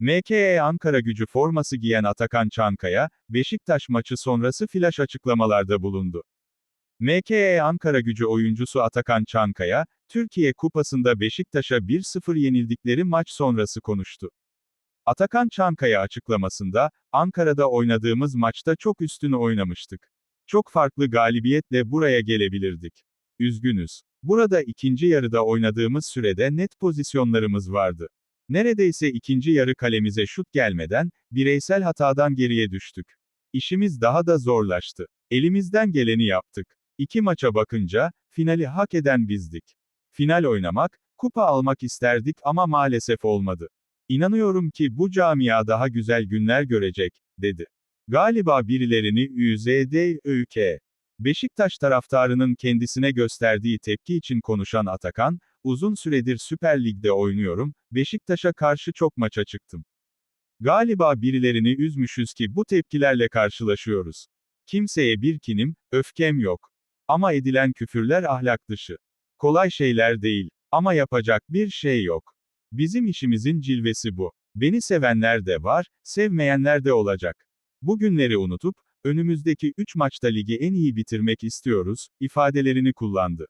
MKE Ankara gücü forması giyen Atakan Çankaya, Beşiktaş maçı sonrası flash açıklamalarda bulundu. MKE Ankara gücü oyuncusu Atakan Çankaya, Türkiye Kupası'nda Beşiktaş'a 1-0 yenildikleri maç sonrası konuştu. Atakan Çankaya açıklamasında, Ankara'da oynadığımız maçta çok üstün oynamıştık. Çok farklı galibiyetle buraya gelebilirdik. Üzgünüz. Burada ikinci yarıda oynadığımız sürede net pozisyonlarımız vardı. Neredeyse ikinci yarı kalemize şut gelmeden, bireysel hatadan geriye düştük. İşimiz daha da zorlaştı. Elimizden geleni yaptık. İki maça bakınca, finali hak eden bizdik. Final oynamak, kupa almak isterdik ama maalesef olmadı. İnanıyorum ki bu camia daha güzel günler görecek, dedi. Galiba birilerini ÜZD Beşiktaş taraftarının kendisine gösterdiği tepki için konuşan Atakan, uzun süredir Süper Lig'de oynuyorum, Beşiktaş'a karşı çok maça çıktım. Galiba birilerini üzmüşüz ki bu tepkilerle karşılaşıyoruz. Kimseye bir kinim, öfkem yok. Ama edilen küfürler ahlak dışı. Kolay şeyler değil. Ama yapacak bir şey yok. Bizim işimizin cilvesi bu. Beni sevenler de var, sevmeyenler de olacak. Bugünleri unutup, önümüzdeki 3 maçta ligi en iyi bitirmek istiyoruz, ifadelerini kullandı.